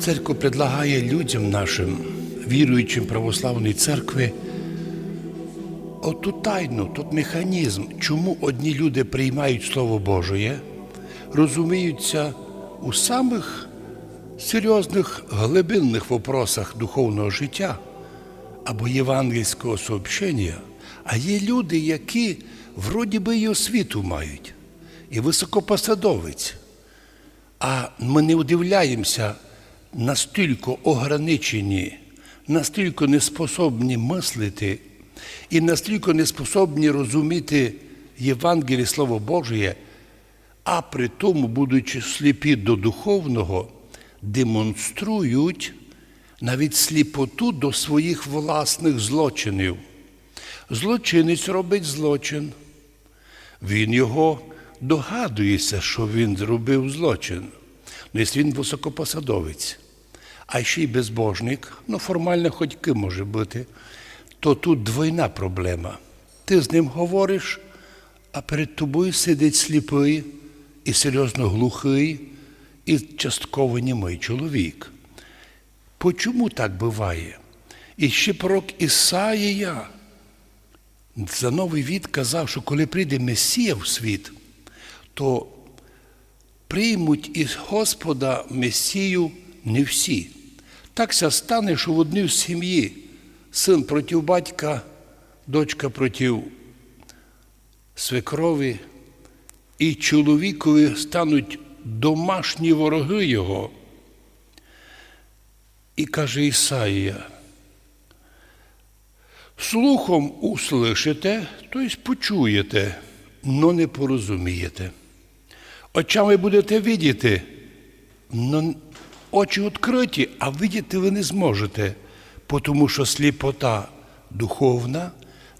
Церква предлагає людям нашим, віруючим православної церкви, оту тайну, тут механізм, чому одні люди приймають Слово Божє, розуміються у самих серйозних глибинних вопросах духовного життя або євангельського сообщення, а є люди, які вроді би і освіту мають, і високопосадовець. А ми не удивляємося, настільки ограничені, настільки неспособні мислити і настільки неспособні розуміти Євангеліє Слово Божє, а при тому, будучи сліпі до духовного, демонструють навіть сліпоту до своїх власних злочинів. Злочинець робить злочин. Він його догадується, що він зробив злочин. Ну, якщо він високопосадовець, а ще й безбожник, ну формально хоч ким може бути, то тут двойна проблема. Ти з ним говориш, а перед тобою сидить сліпий і серйозно глухий, і частково німий чоловік. Почому так буває? І ще пророк Ісаїя за новий від казав, що коли прийде Месія в світ, то приймуть із Господа Месію не всі. Так ся стане, що в одній сім'ї син проти батька, дочка проти свекрові, і чоловікові стануть домашні вороги його. І каже Ісаїя, слухом услышите, тобто почуєте, но не порозумієте. Очами будете видіти, но очі відкриті, а видіти ви не зможете, тому що сліпота духовна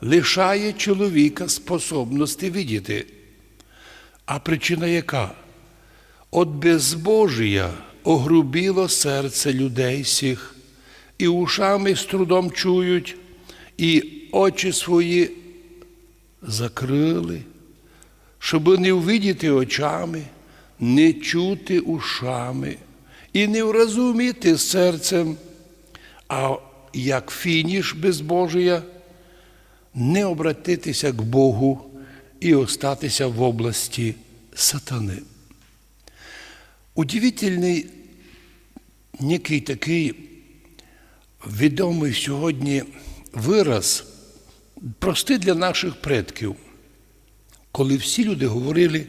лишає чоловіка способності видіти. А причина яка? От безбожія огрубіло серце людей всіх, і ушами з трудом чують, і очі свої закрили, щоб не увидіти очами, не чути ушами і не врозуміти серцем, а як фініш безбожія, не обратитися к Богу і остатися в області сатани. Удивительний некий такий відомий сьогодні вираз, простий для наших предків, коли всі люди говорили,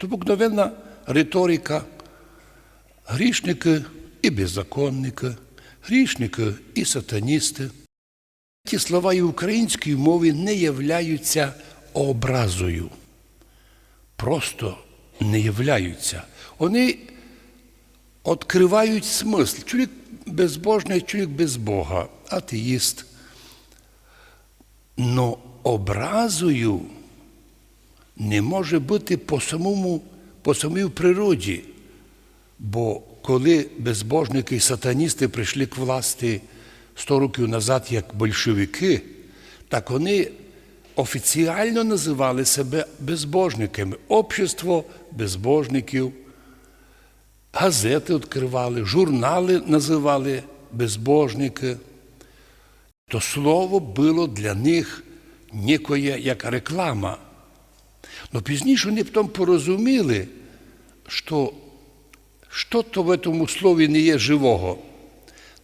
це обикновенна риторика, грішники і беззаконники, грішники і сатаністи. Ті слова і в українській мові не являються образою. Просто не являються. Вони відкривають смисл. Чоловік безбожний, чоловік без Бога, атеїст. Но образою не може бути по самому, по самій природі. Бо коли безбожники і сатаністи прийшли к власті 100 років назад як большевики, так вони офіціально називали себе безбожниками. Общество безбожників, газети відкривали, журнали називали безбожники. То слово було для них некоє як реклама. Но пізніше вони потім порозуміли, що що то в цьому слові не є живого.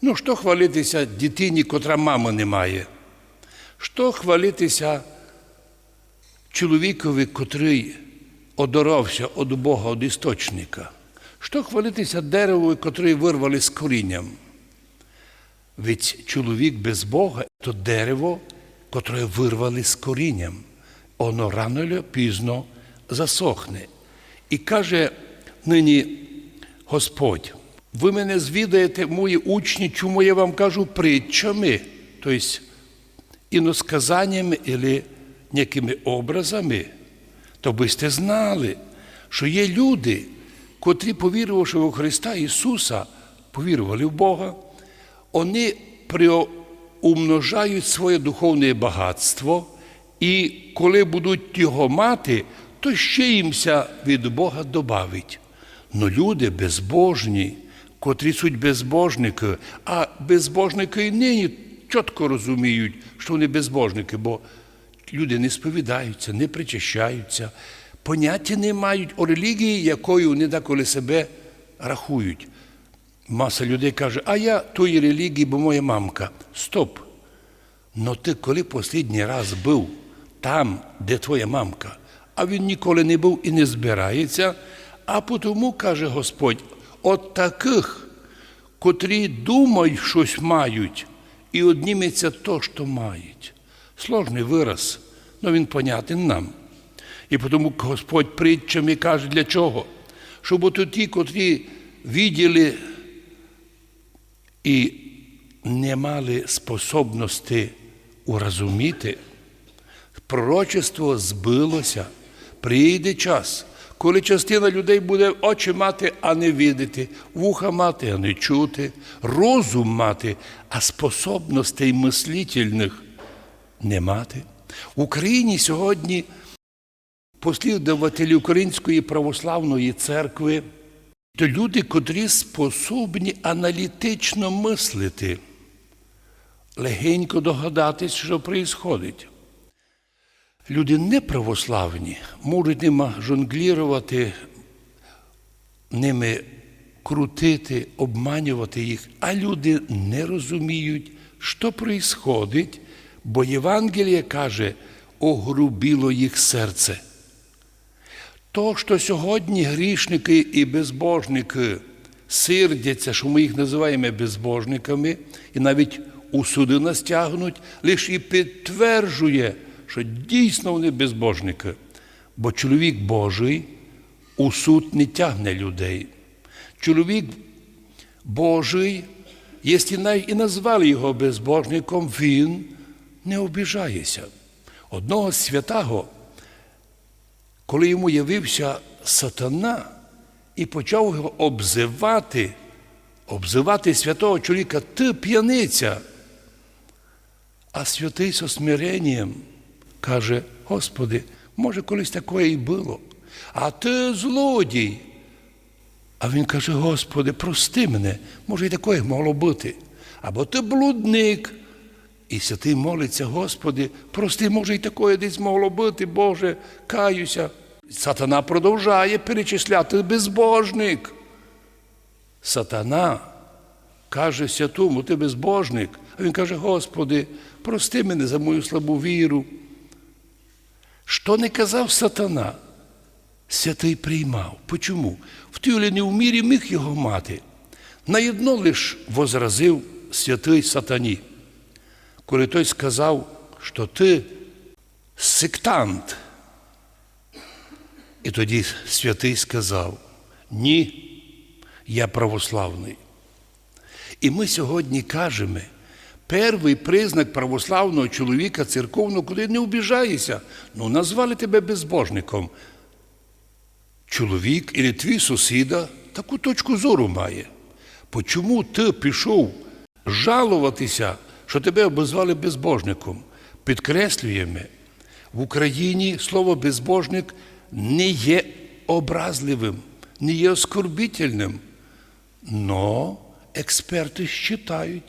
Ну, що хвалитися дитині, котра мами не має? Що хвалитися чоловікові, котрий одоровся від Бога, від істочника? Що хвалитися дереву, котрий вирвали з корінням? Ведь чоловік без Бога то дерево, котре вирвали з корінням. Воно рано чи пізно засохне. І каже нині Господь, ви мене звідаєте, мої учні, чому я вам кажу притчами, тобто іносказаннями або якими образами, то би сте знали, що є люди, котрі, повірувавши в Христа Ісуса, повірували в Бога, вони приумножають своє духовне багатство, і коли будуть його мати, то ще їмся від Бога добавить. Но люди безбожні, котрі суть безбожники, а безбожники і нині чітко розуміють, що вони безбожники, бо люди не сповідаються, не причащаються, поняття не мають у релігії, якою вони деколи себе рахують. Маса людей каже, а я тої релігії, бо моя мамка. Стоп. Но ти коли останній раз був там, де твоя мамка, а він ніколи не був і не збирається, а тому, каже Господь, от таких, котрі думають, щось мають, і одніметься то, що мають. Сложний вираз, але він понятен нам. І тому Господь притчами каже, для чого? Щоб от ті, котрі виділи і не мали способності урозуміти, пророчество збилося. Прийде час, коли частина людей буде очі мати, а не видіти, вуха мати, а не чути, розум мати, а способностей мислительних не мати. В Україні сьогодні послідователі Української православної церкви то люди, котрі способні аналітично мислити, легенько догадатись, що відбувається. Люди неправославні можуть ними жонглірувати, ними крутити, обманювати їх, а люди не розуміють, що відбувається, бо Євангеліє каже, огрубіло їх серце. То, що сьогодні грішники і безбожники сирдяться, що ми їх називаємо безбожниками, і навіть у суди нас тягнуть, лише і підтверджує, що дійсно вони безбожники. Бо чоловік Божий у суд не тягне людей. Чоловік Божий, якщо навіть і назвали його безбожником, він не обіжається. Одного святого коли йому явився сатана і почав його обзивати, обзивати святого чоловіка, ти п'яниця. А святий со смиренням каже, Господи, може, колись таке і було, а ти злодій. А він каже, Господи, прости мене, може, і таке могло бути. Або ти блудник. І святий молиться, Господи, прости, може, і таке десь могло бути, Боже, каюся. Сатана продовжує перечисляти безбожник. Сатана каже святому, ти безбожник. А він каже, Господи, прости мене за мою слабу віру. Що не казав сатана? Святий приймав. Почому? Не в мірі міг його мати. На одно лиш возразив святий сатані, коли той сказав, що ти сектант. І тоді святий сказав: Ні, я православний. І ми сьогодні кажемо, перший признак православного чоловіка церковного, куди не обіжаєшся, ну назвали тебе безбожником. Чоловік і твій сусіда таку точку зору має. Почому ти пішов жалуватися, що тебе обозвали безбожником? Підкреслюємо, в Україні слово безбожник не є образливим, не є оскорбительним. Но експерти вважають,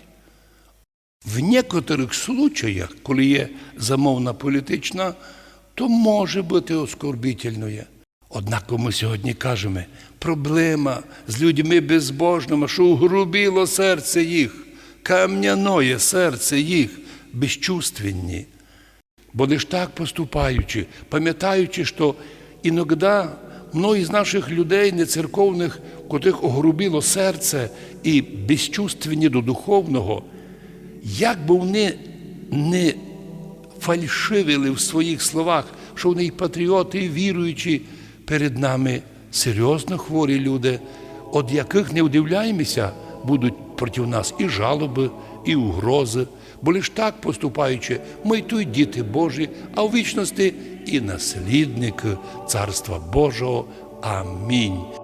в некоторих случаях, коли є замовна політична, то може бути оскорбительною. Однак ми сьогодні кажемо, проблема з людьми безбожними, що угрубіло серце їх, кам'яноє серце їх, безчувственні. Бо лиш так поступаючи, пам'ятаючи, що іноді многі з наших людей, нецерковних, котрих огрубіло серце і безчувственні до духовного, як би вони не фальшивили в своїх словах, що вони і патріоти, і віруючі перед нами серйозно хворі люди, від яких не удивляємося, будуть проти нас і жалоби, і угрози. Бо лиш так поступаючи, ми й діти Божі, а в вічності і наслідники Царства Божого. Амінь.